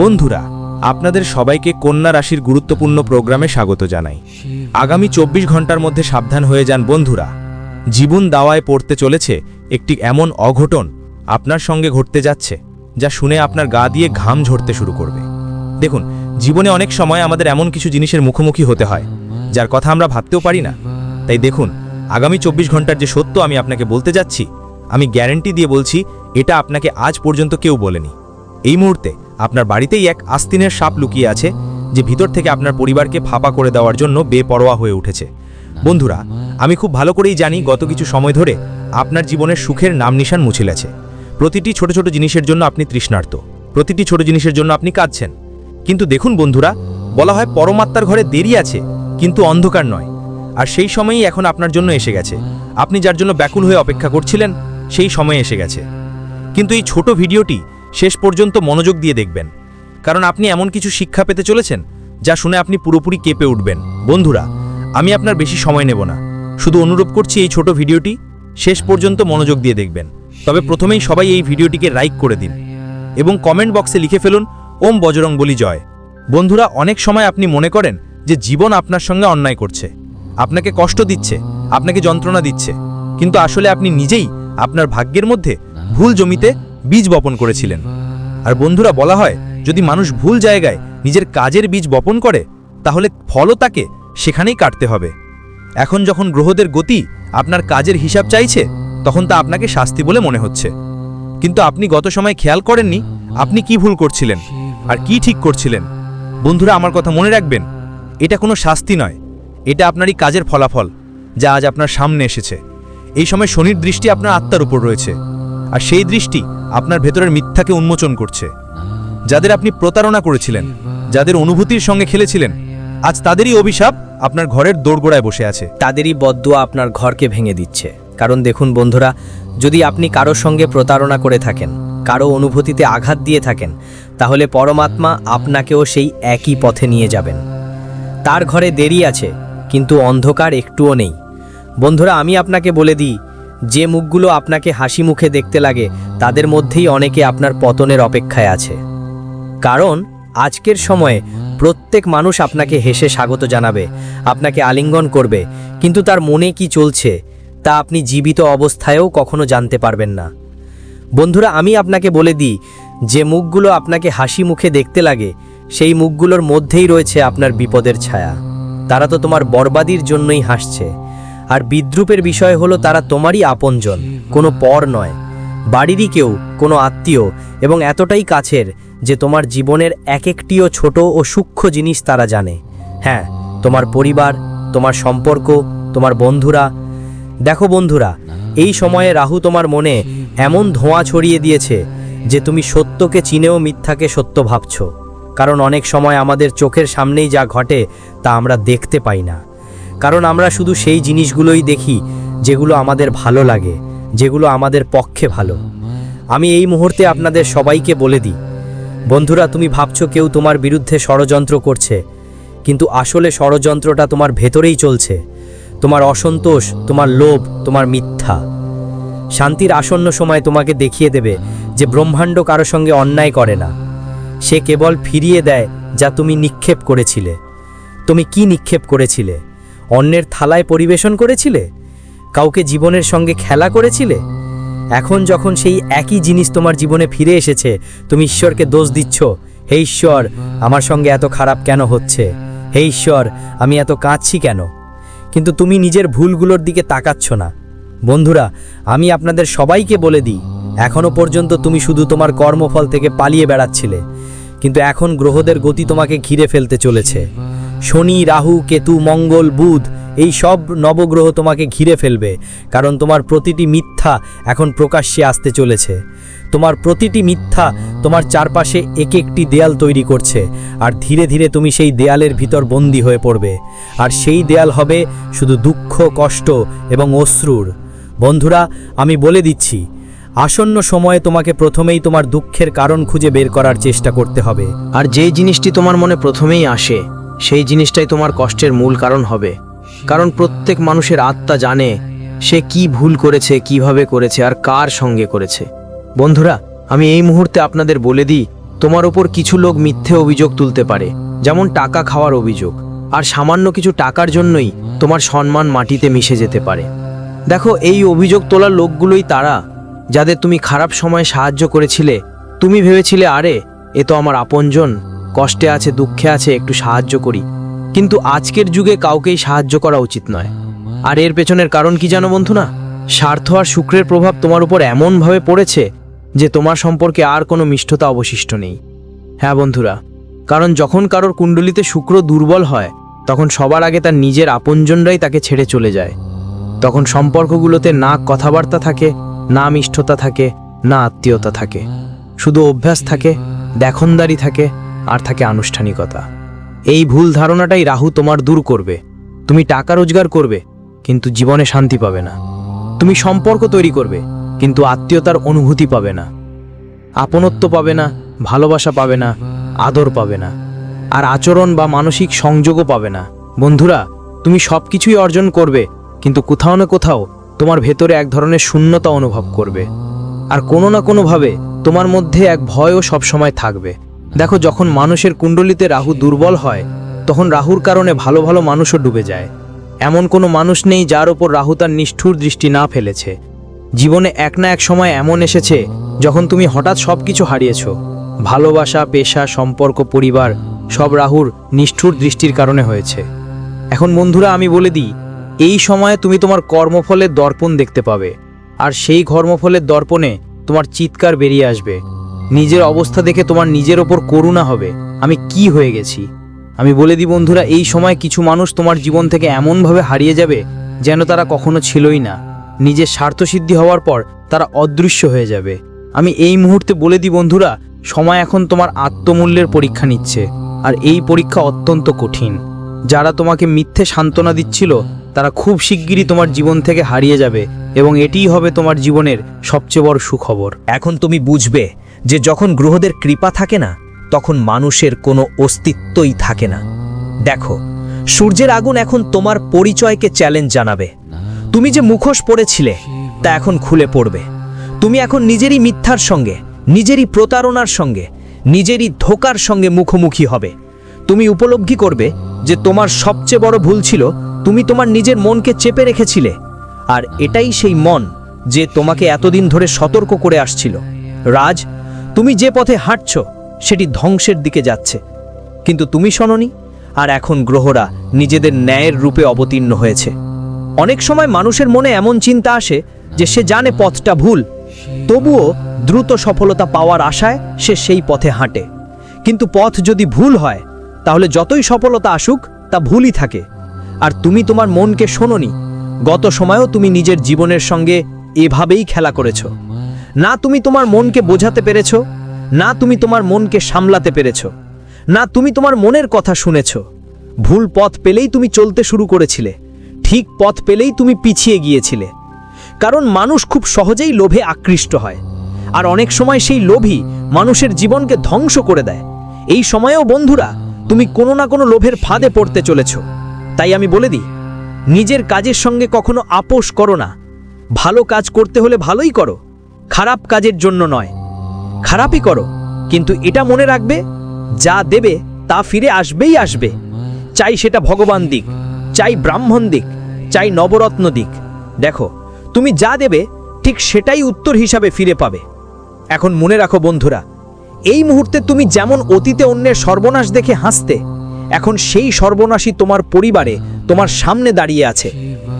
বন্ধুরা, আপনাদের সবাইকে কন্যা রাশির গুরুত্বপূর্ণ প্রোগ্রামে স্বাগত জানাই। আগামী চব্বিশ ঘণ্টার মধ্যে সাবধান হয়ে যান বন্ধুরা। জীবন দাওয়ায় পড়তে চলেছে একটি এমন অঘটন আপনার সঙ্গে ঘটতে যাচ্ছে, যা শুনে আপনার গা দিয়ে ঘাম ঝরতে শুরু করবে। দেখুন, জীবনে অনেক সময় আমাদের এমন কিছু জিনিসের মুখোমুখি হতে হয়, যার কথা আমরা ভাবতেও পারি না। তাই দেখুন, আগামী চব্বিশ ঘণ্টার যে সত্য আমি আপনাকে বলতে যাচ্ছি, আমি গ্যারেন্টি দিয়ে বলছি, এটা আপনাকে আজ পর্যন্ত কেউ বলেনি। এই মুহূর্তে আপনার বাড়িতেই এক আস্তিনের সাপ লুকিয়ে আছে, যে ভিতর থেকে আপনার পরিবারকে ফাঁপা করে দেওয়ার জন্য বেপরোয়া হয়ে উঠেছে। বন্ধুরা, আমি খুব ভালো করেই জানি গত কিছু সময় ধরে আপনার জীবনের সুখের নাম নিশান মুছিলেছে। প্রতিটি ছোট ছোট জিনিসের জন্য আপনি তৃষ্ণার্ত, প্রতিটি ছোট জিনিসের জন্য আপনি কাঁদছেন। কিন্তু দেখুন বন্ধুরা, বলা হয় পরমাত্মার ঘরে দেরি আছে, কিন্তু অন্ধকার নয়। আর সেই সময়ই এখন আপনার জন্য এসে গেছে। আপনি যার জন্য ব্যাকুল হয়ে অপেক্ষা করছিলেন, সেই সময় এসে গেছে। কিন্তু এই ছোট ভিডিওটি শেষ পর্যন্ত মনোযোগ দিয়ে দেখবেন। কারণ আপনি এমন কিছু শিক্ষা পেতে চলেছেন, যা শুনে আপনি পুরোপুরি কেঁপে উঠবেন। বন্ধুরা, আমি আপনার বেশি সময় নেব না। শুধু অনুরোধ করছি এই ছোট ভিডিওটি শেষ পর্যন্ত মনোযোগ দিয়ে দেখবেন। তবে প্রথমেই সবাই এই ভিডিওটিকে লাইক করে দিন এবং কমেন্ট বক্সে লিখে ফেলুন, ওম বজরং বলি জয়। বন্ধুরা, অনেক সময় আপনি মনে করেন যে জীবন আপনার সঙ্গে অন্যায় করছে। আপনাকে কষ্ট দিচ্ছে, আপনাকে যন্ত্রণা দিচ্ছে। কিন্তু আসলে আপনি নিজেই আপনার ভাগ্যের মধ্যে ভুল জমিতে বীজ বপন করেছিলেন। আর বন্ধুরা, বলা হয়, যদি মানুষ ভুল জায়গায় নিজের কাজের বীজ বপন করে, তাহলে ফলও তাকে সেখানেই কাটতে হবে। এখন যখন গ্রহদের গতি আপনার কাজের হিসাব চাইছে, তখন তা আপনাকে শাস্তি বলে মনে হচ্ছে। কিন্তু আপনি গত সময় খেয়াল করেননি আপনি কি ভুল করছিলেন আর কি ঠিক করছিলেন। বন্ধুরা, আমার কথা মনে রাখবেন, এটা কোনো শাস্তি নয়। এটা আপনারই কাজের ফলাফল, যা আজ আপনার সামনে এসেছে। এই সময় শনির দৃষ্টি আপনার আত্মার উপর রয়েছে। আর সেই দৃষ্টি আপনার ভেতরের মিথ্যাকে উন্মোচন করছে। যাদের আপনি প্রতারণা করেছিলেন, যাদের অনুভূতির সঙ্গে খেলেছিলেন, আজ তাদেরই অভিশাপ আপনার ঘরের দোরগোড়ায় বসে আছে। তাদেরই বদুয়া আপনার ঘরকে ভেঙে দিচ্ছে। কারণ দেখুন বন্ধুরা, যদি আপনি কারোর সঙ্গে প্রতারণা করে থাকেন, কারও অনুভূতিতে আঘাত দিয়ে থাকেন, তাহলে পরমাত্মা আপনাকেও সেই একই পথে নিয়ে যাবেন। তার ঘরে দেরি আছে, কিন্তু অন্ধকার একটুও নেই। বন্ধুরা, আমি আপনাকে বলে দিই যে মুখগুলো আপনাকে হাসি মুখে দেখতে লাগে, তাদের মধ্যেই অনেকে আপনার পতনের অপেক্ষায় আছে। কারণ, আজকের সময়ে প্রত্যেক মানুষ আপনাকে হেসে স্বাগত জানাবে, আপনাকে আলিঙ্গন করবে, কিন্তু তার মনে কি চলছে, তা আপনি জীবিত অবস্থায়ও কখনো জানতে পারবেন না। বন্ধুরা, আমি আপনাকে বলে দিই, যে মুখগুলো আপনাকে হাসি মুখে দেখতে লাগে, সেই মুখগুলোর মধ্যেই রয়েছে আপনার বিপদের ছায়া। তারা তো তোমার বরবাদির জন্যই হাসছে। আর বিদ্রুপের বিষয় হলো তারা তোমারই আপনজন, কোনো পর নয়। বাড়িরই কেউ, কোনো আত্মীয়, এবং এতটাই কাছের যে তোমার জীবনের এক একটিও ছোট ও সূক্ষ্ম জিনিস তারা জানে। হ্যাঁ তোমার পরিবার, তোমার সম্পর্ক, তোমার বন্ধুরা। দেখো বন্ধুরা, এই সময়ে রাহু তোমার মনে এমন ধোঁয়া ছড়িয়ে দিয়েছে যে তুমি সত্যকে চিনেও মিথ্যাকে সত্য ভাবছ। কারণ অনেক সময় আমাদের চোখের সামনেই যা ঘটে তা আমরা দেখতে পাই না। কারণ আমরা শুধু সেই জিনিসগুলোই দেখি, যেগুলো আমাদের ভালো লাগে, যেগুলো আমাদের পক্ষে ভালো। আমি এই মুহূর্তে আপনাদের সবাইকে বলে দিই, বন্ধুরা, তুমি ভাবছ কেউ তোমার বিরুদ্ধে ষড়যন্ত্র করছে, কিন্তু আসলে ষড়যন্ত্রটা তোমার ভেতরেই চলছে। তোমার অসন্তোষ, তোমার লোভ, তোমার মিথ্যা। শান্তির আসন্ন সময় তোমাকে দেখিয়ে দেবে যে ব্রহ্মাণ্ড কারও সঙ্গে অন্যায় করে না। সে কেবল ফিরিয়ে দেয় যা তুমি নিক্ষেপ করেছিলে। তুমি কি নিক্ষেপ করেছিলে? অন্যের থালায় পরিবেশন করেছিলে? কাউকে জীবনের সঙ্গে খেলা করেছিলে? এখন যখন সেই একই জিনিস তোমার জীবনে ফিরে এসেছে, তুমি ঈশ্বরকে দোষ দিচ্ছ। হে ঈশ্বর, আমার সঙ্গে এত খারাপ কেন হচ্ছে? হে ঈশ্বর, আমি এত কাঁদছি কেন? কিন্তু তুমি নিজের ভুলগুলোর দিকে তাকাচ্ছ না। বন্ধুরা, আমি আপনাদের সবাইকে বলে দিই, এখনও পর্যন্ত তুমি শুধু তোমার কর্মফল থেকে পালিয়ে বেড়াচ্ছিলে। কিন্তু এখন গ্রহদের গতি তোমাকে ঘিরে ফেলতে চলেছে। শনি, রাহু, কেতু, মঙ্গল, বুধ, এই সব নবগ্রহ তোমাকে ঘিরে ফেলবে, কারণ তোমার প্রতিটি মিথ্যা এখন প্রকাশ্যে আসতে চলেছে। তোমার প্রতিটি মিথ্যা তোমার চারপাশে এক একটি দেয়াল তৈরি করছে, আর ধীরে ধীরে তুমি সেই দেয়ালের ভিতর বন্দী হয়ে পড়বে। আর সেই দেয়াল হবে শুধু দুঃখ, কষ্ট এবং অশ্রুর। বন্ধুরা, আমি বলে দিচ্ছি, আসন্ন সময়ে তোমাকে প্রথমেই তোমার দুঃখের কারণ খুঁজে বের করার চেষ্টা করতে হবে। আর যেই জিনিসটি তোমার মনে প্রথমেই আসে সেই জিনিসটাই তোমার কষ্টের মূল কারণ হবে। কারণ প্রত্যেক মানুষের আত্মা জানে সে কি ভুল করেছে, কীভাবে করেছে আর কার সঙ্গে করেছে। বন্ধুরা, আমি এই মুহূর্তে আপনাদের বলে দিই, তোমার ওপর কিছু লোক মিথ্যে অভিযোগ তুলতে পারে, যেমন টাকা খাওয়ার অভিযোগ। আর সামান্য কিছু টাকার জন্যই তোমার সম্মান মাটিতে মিশে যেতে পারে। দেখো, এই অভিযোগ তোলার লোকগুলোই তারা, যাদের তুমি খারাপ সময়ে সাহায্য করেছিলে। তুমি ভেবেছিলে, আরে, এ তো আমার আপনজন। কষ্টে আছে, দুঃখে আছে, একটু সাহায্য করি। কিন্তু আজকের যুগে কাউকেই সাহায্য করা উচিত নয়। আর এর পেছনের কারণ কি জানো বন্ধু না? স্বার্থ আর শুক্রের প্রভাব তোমার উপর এমনভাবে পড়েছে যে তোমার সম্পর্কে আর কোনো মিষ্টতা অবশিষ্ট নেই। হ্যাঁ বন্ধুরা, কারণ যখন কারোর কুণ্ডলিতে শুক্র দুর্বল হয়, তখন সবার আগে তার নিজের আপনজনরাই তাকে ছেড়ে চলে যায়। তখন সম্পর্কগুলোতে না কথাবার্তা থাকে, না মিষ্টতা থাকে, না আত্মীয়তা থাকে। শুধু অভ্যাস থাকে, দেখনদারি থাকে আর থাকে আনুষ্ঠানিকতা। এই ভুল ধারণাটাই রাহু তোমার দূর করবে। তুমি টাকা রোজগার করবে, কিন্তু জীবনে শান্তি পাবে না। তুমি সম্পর্ক তৈরি করবে, কিন্তু আত্মীয়তার অনুভূতি পাবে না। আপনত্ব পাবে না, ভালোবাসা পাবে না, আদর পাবে না। আর আচরণ বা মানসিক সংযোগও পাবে না। বন্ধুরা, তুমি সব কিছুই অর্জন করবে, কিন্তু কোথাও না কোথাও তোমার ভেতরে এক ধরনের শূন্যতা অনুভব করবে। আর কোনো না কোনোভাবে তোমার মধ্যে এক ভয়ও সবসময় থাকবে। দেখো, যখন মানুষের কুণ্ডলিতে রাহু দুর্বল হয়, তখন রাহুর কারণে ভালো ভালো মানুষও ডুবে যায়। এমন কোনো মানুষ নেই যার ওপর রাহু তার নিষ্ঠুর দৃষ্টি না ফেলেছে। জীবনে এক না এক সময় এমন এসেছে, যখন তুমি হঠাৎ সব কিছু হারিয়েছ। ভালোবাসা, পেশা, সম্পর্ক, পরিবার, সব রাহুর নিষ্ঠুর দৃষ্টির কারণে হয়েছে। এখন বন্ধুরা, আমি বলে দিই, এই সময়ে তুমি তোমার কর্মফলের দর্পণ দেখতে পাবে, আর সেই কর্মফলের দর্পণে তোমার চিৎকার বেরিয়ে আসবে। নিজের অবস্থা দেখে তোমার নিজের ওপর করুণা হবে। আমি কি হয়ে গেছি? আমি বলে দিই, বন্ধুরা, এই সময় কিছু মানুষ তোমার জীবন থেকে এমনভাবে হারিয়ে যাবে যেন তারা কখনো ছিলই না। নিজের স্বার্থসিদ্ধি হওয়ার পর তারা অদৃশ্য হয়ে যাবে। আমি এই মুহূর্তে বলে দিই, বন্ধুরা, সময় এখন তোমার আত্মমূল্যের পরীক্ষা নিচ্ছে। আর এই পরীক্ষা অত্যন্ত কঠিন। যারা তোমাকে মিথ্যে সান্ত্বনা দিচ্ছিল, তারা খুব শিগগিরই তোমার জীবন থেকে হারিয়ে যাবে এবং এটিই হবে তোমার জীবনের সবচেয়ে বড় সুখবর। এখন তুমি বুঝবে যে যখন গ্রহদের কৃপা থাকে না, তখন মানুষের কোনো অস্তিত্বই থাকে না। দেখো, সূর্যের আগুন এখন তোমার পরিচয়কে চ্যালেঞ্জ জানাবে। তুমি যে মুখোশ পড়েছিলে তা এখন খুলে পড়বে। তুমি এখন নিজেরই মিথ্যার সঙ্গে, নিজেরই প্রতারণার সঙ্গে, নিজেরই ধোকার সঙ্গে মুখোমুখি হবে। তুমি উপলব্ধি করবে যে তোমার সবচেয়ে বড় ভুল ছিল, তুমি তোমার নিজের মনকে চেপে রেখেছিলে। আর এটাই সেই মন যে তোমাকে এতদিন ধরে সতর্ক করে আসছিল। রাজ তুমি যে পথে হাঁটছ, সেটি ধ্বংসের দিকে যাচ্ছে। কিন্তু তুমি শোনোনি, আর এখন গ্রহরা নিজেদের ন্যায়ের রূপে অবতীর্ণ হয়েছে। অনেক সময় মানুষের মনে এমন চিন্তা আসে যে সে জানে পথটা ভুল, তবুও দ্রুত সফলতা পাওয়ার আশায় সে সেই পথে হাঁটে। কিন্তু পথ যদি ভুল হয়, তাহলে যতই সফলতা আসুক, তা ভুলই থাকে। আর তুমি তোমার মনকে শোনোনি, গত সময়েও তুমি নিজের জীবনের সঙ্গে এভাবেই খেলা করেছ। না তুমি তোমার মনকে বোঝাতে পেরেছ, না তুমি তোমার মনকে সামলাতে পেরেছ, না তুমি তোমার মনের কথা শুনেছ। ভুল পথ পেলেই তুমি চলতে শুরু করেছিলে, ঠিক পথ পেলেই তুমি পিছিয়ে গিয়েছিলে। কারণ মানুষ খুব সহজেই লোভে আকৃষ্ট হয়, আর অনেক সময় সেই লোভই মানুষের জীবনকে ধ্বংস করে দেয়। এই সময়েও বন্ধুরা, তুমি কোনো না কোনো লোভের ফাঁদে পড়তে চলেছ। তাই আমি বলে দিই, নিজের কাজের সঙ্গে কখনো আপোষ করো না। ভালো কাজ করতে হলে ভালোই করো। খারাপ কাজের জন্য নয়। খারাপই করো, কিন্তু এটা মনে রাখবে, যা দেবে, তা ফিরে আসবেই আসবে। চাই সেটা ভগবান দিক, চাই ব্রাহ্মণ দিক, চাই নবরত্ন দিক। দেখো, তুমি যা দেবে, ঠিক সেটাই উত্তর হিসাবে ফিরে পাবে। এখন মনে রাখো বন্ধুরা, এই মুহূর্তে তুমি যেমন অতীতে অন্যের সর্বনাশ দেখে হাসতে, এখন সেই সর্বনাশই তোমার পরিবারে, তোমার সামনে দাঁড়িয়ে আছে।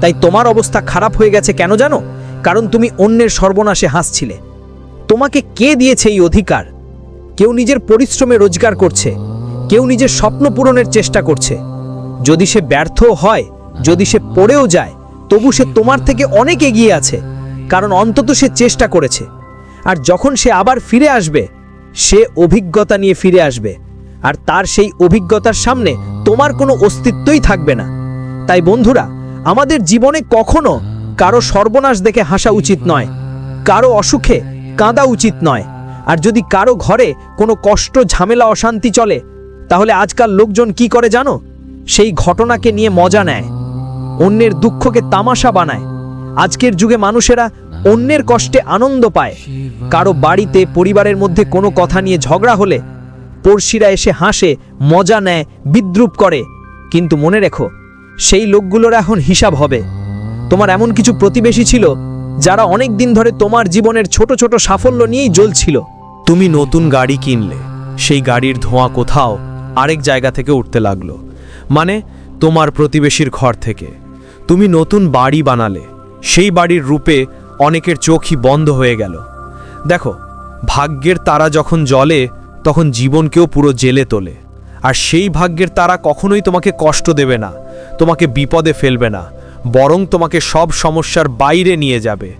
তাই তোমার অবস্থা খারাপ হয়ে গেছে কেন জানো? কারণ তুমি অন্যের সর্বনাশে হাসছিলে। তোমাকে কে দিয়েছে এই অধিকার? কেউ নিজের পরিশ্রমে রোজগার করছে, কেউ নিজের স্বপ্ন পূরণের চেষ্টা করছে। যদি সে ব্যর্থ হয়, যদি সে পড়েও যায়, তবু সে তোমার থেকে অনেক এগিয়ে আছে, কারণ অন্তত সে চেষ্টা করেছে। আর যখন সে আবার ফিরে আসবে, সে অভিজ্ঞতা নিয়ে ফিরে আসবে। আর তার সেই অভিজ্ঞতার সামনে তোমার কোনো অস্তিত্বই থাকবে না। তাই বন্ধুরা, আমাদের জীবনে কখনো কারও সর্বনাশ দেখে হাসা উচিত নয়, কারও অসুখে কাঁদা উচিত নয়। আর যদি কারও ঘরে কোনো কষ্ট, ঝামেলা, অশান্তি চলে, তাহলে আজকাল লোকজন কি করে জানো? সেই ঘটনাকে নিয়ে মজা নেয়, অন্যের দুঃখকে তামাশা বানায়। আজকের যুগে মানুষেরা অন্যের কষ্টে আনন্দ পায়। কারও বাড়িতে, পরিবারের মধ্যে কোনো কথা নিয়ে ঝগড়া হলে পড়শিরা এসে হাসে, মজা নেয়, বিদ্রুপ করে। কিন্তু মনে রেখো, সেই লোকগুলোর এখন হিসাব হবে। তোমার এমন কিছু প্রতিবেশী ছিল যারা অনেক দিন ধরে তোমার জীবনের ছোট ছোট সাফল্য নিয়েই জ্বলছিল। তুমি নতুন গাড়ি কিনলে, সেই গাড়ির ধোঁয়া কোথাও আরেক জায়গা থেকে উঠতে লাগল। মানে তোমার প্রতিবেশীর ঘর থেকে। তুমি নতুন বাড়ি বানালে, সেই বাড়ির রূপে অনেকের চোখই বন্ধ হয়ে গেল। দেখো, ভাগ্যের তারা যখন জ্বলে, তখন জীবনকেও পুরো জেলে তোলে। আর সেই ভাগ্যের তারা কখনোই তোমাকে কষ্ট দেবে না, তোমাকে বিপদে ফেলবে না। বরং তোমাকে সব সমস্যার বাইরে নিয়ে যাবে।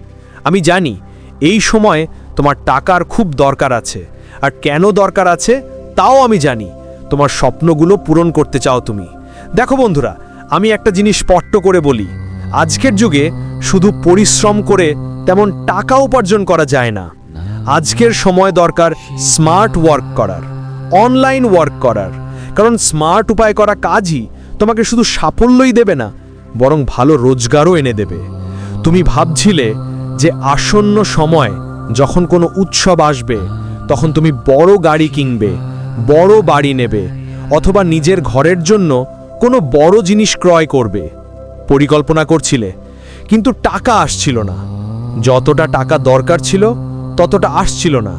আমি জানি, এই সময় তোমার টাকার খুব দরকার আছে। আর কেন দরকার আছে, তাও আমি জানি। তোমার স্বপ্নগুলো পূরণ করতে চাও তুমি। দেখো বন্ধুরা, আমি একটা জিনিস স্পষ্ট করে বলি। আজকের যুগে শুধু পরিশ্রম করে তেমন টাকা উপার্জন করা যায় না। আজকের সময় দরকার স্মার্ট ওয়ার্ক করার, অনলাইন ওয়ার্ক করার। কারণ স্মার্ট উপায় করা কাজই তোমাকে শুধু সাফল্যই দেবে না বরং ভালো রোজগারও এনে দেবে। তুমি ভাবছিলে যে আসন্ন সময় যখন কোনো উৎসব আসবে, তখন তুমি বড় গাড়ি কিনবে, বড় বাড়ি নেবে, অথবা নিজের ঘরের জন্য কোনো বড় জিনিস ক্রয় করবে। পরিকল্পনা করছিলে, কিন্তু টাকা আসছিল না। যতটা টাকা দরকার ছিল, ততটা আসছিল না।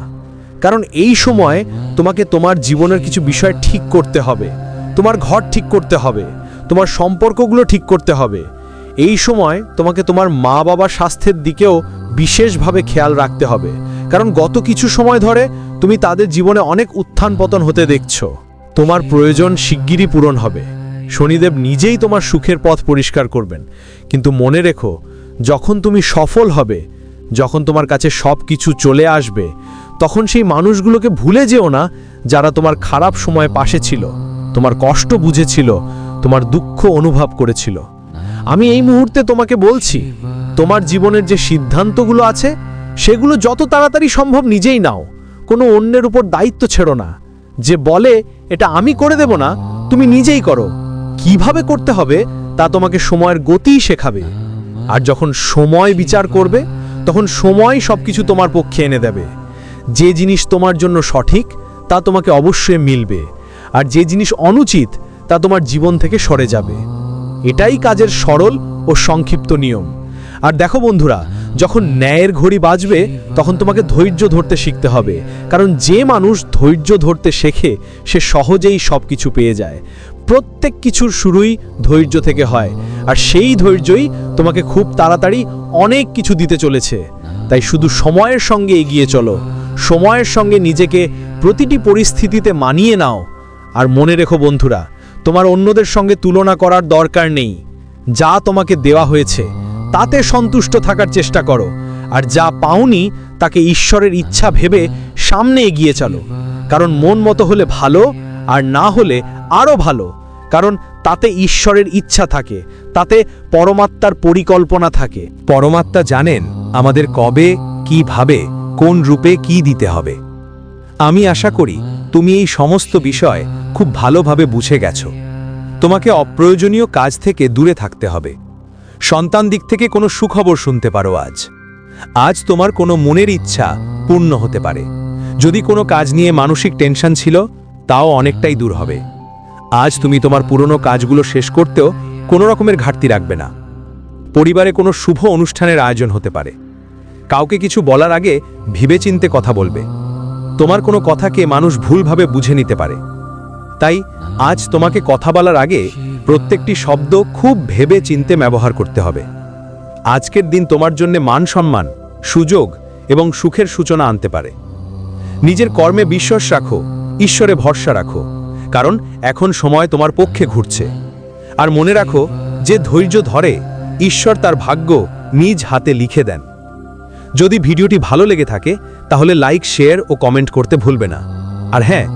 কারণ এই সময় তোমাকে তোমার জীবনের কিছু বিষয় ঠিক করতে হবে, তোমার ঘর ঠিক করতে হবে। তোমার সম্পর্কগুলো ঠিক করতে হবে। এই সময় তোমাকে তোমার মা বাবার স্বাস্থ্যের দিকেও বিশেষভাবে খেয়াল রাখতে হবে। কারণ গত কিছু সময় ধরে তুমি তাদের জীবনে অনেক উত্থান পতন হতে দেখছ। তোমার প্রয়োজন শিগগিরই পূরণ হবে। শনিদেব নিজেই তোমার সুখের পথ পরিষ্কার করবেন। কিন্তু মনে রেখো, যখন তুমি সফল হবে, যখন তোমার কাছে সব কিছু চলে আসবে, তখন সেই মানুষগুলোকে ভুলে যেও না যারা তোমার খারাপ সময় পাশে ছিল, তোমার কষ্ট বুঝেছিল তোমার দুঃখ অনুভব করেছিল। আমি এই মুহূর্তে তোমাকে বলছি, তোমার জীবনের যে সিদ্ধান্তগুলো আছে, সেগুলো যত তাড়াতাড়ি সম্ভব নিজেই নাও। কোনো অন্যের উপর দায়িত্ব ছেড়ো না। যে বলে, এটা আমি করে দেব না, তুমি নিজেই করো। কীভাবে করতে হবে, তা তোমাকে সময়ের গতিই শেখাবে। আর যখন সময় বিচার করবে, তখন সময় সবকিছু তোমার পক্ষে এনে দেবে। যে জিনিস তোমার জন্য সঠিক, তা তোমাকে অবশ্যই মিলবে। আর যে জিনিস অনুচিত তা তোমার জীবন থেকে সরে যাবে। এটাই কাজের সরল ও সংক্ষিপ্ত নিয়ম। আর দেখো বন্ধুরা, যখন ন্যায়ের ঘড়ি বাজবে, তখন তোমাকে ধৈর্য ধরতে শিখতে হবে। কারণ যে মানুষ ধৈর্য ধরতে শেখে, সে সহজেই সব কিছু পেয়ে যায়। প্রত্যেক কিছুর শুরুই ধৈর্য থেকে হয়। আর সেই ধৈর্যই তোমাকে খুব তাড়াতাড়ি অনেক কিছু দিতে চলেছে। তাই শুধু সময়ের সঙ্গে এগিয়ে চলো। সময়ের সঙ্গে নিজেকে প্রতিটি পরিস্থিতিতে মানিয়ে নাও। আর মনে রেখো বন্ধুরা তোমার অন্যদের সঙ্গে তুলনা করার দরকার নেই। যা তোমাকে দেওয়া হয়েছে, তাতে সন্তুষ্ট থাকার চেষ্টা করো। আর যা পাওনি, তাকে ঈশ্বরের ইচ্ছা ভেবে সামনে এগিয়ে চলো। কারণ মন মতো হলে ভালো, আর না হলে আরও ভালো। কারণ তাতে ঈশ্বরের ইচ্ছা থাকে, তাতে পরমাত্মার পরিকল্পনা থাকে। পরমাত্মা জানেন আমাদের কবে, কীভাবে, কোন রূপে কি দিতে হবে। আমি আশা করি তুমি এই সমস্ত বিষয় খুব ভালোভাবে বুঝে গেছো। তোমাকে অপ্রয়োজনীয় কাজ থেকে দূরে থাকতে হবে। সন্তান দিক থেকে কোনো সুখবর শুনতে পারো আজ। আজ তোমার কোনো মনের ইচ্ছা পূর্ণ হতে পারে। যদি কোনো কাজ নিয়ে মানসিক টেনশন ছিল, তাও অনেকটাই দূর হবে। আজ তুমি তোমার পুরনো কাজগুলো শেষ করতেও কোনো রকমের ঘাটতি রাখবে না। পরিবারে কোনো শুভ অনুষ্ঠানের আয়োজন হতে পারে। কাউকে কিছু বলার আগে ভেবেচিন্তে কথা বলবে। তোমার কোনো কথাকে মানুষ ভুলভাবে বুঝে নিতে পারে। তাই, আজ তোমাকে কথা বলার আগে প্রত্যেকটি শব্দ খুব ভেবে চিনতে ব্যবহার করতে হবে। আজকের দিন তোমার জন্য মান সম্মান, সুযোগ এবং সুখের সূচনা আনতে পারে। নিজের কর্মে বিশ্বাস রাখো, ঈশ্বরে ভরসা রাখো, কারণ এখন সময় তোমার পক্ষে ঘুরছে। আর মনে রাখো, যে ধৈর্য ধরে, ঈশ্বর তার ভাগ্য নিজ হাতে লিখে দেন। যদি ভিডিওটি ভালো লেগে থাকে তাহলে লাইক শেয়ার ও কমেন্ট করতে ভুলবে না। আর হ্যাঁ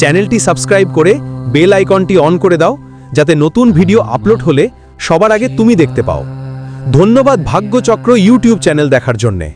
চ্যানেলটি সাবস্ক্রাইব করে বেল আইকনটি অন করে দাও, যাতে নতুন ভিডিও আপলোড হলে সবার আগে তুমি দেখতে পাও। ধন্যবাদ ভাগ্যচক্র ইউটিউব চ্যানেল দেখার জন্যে।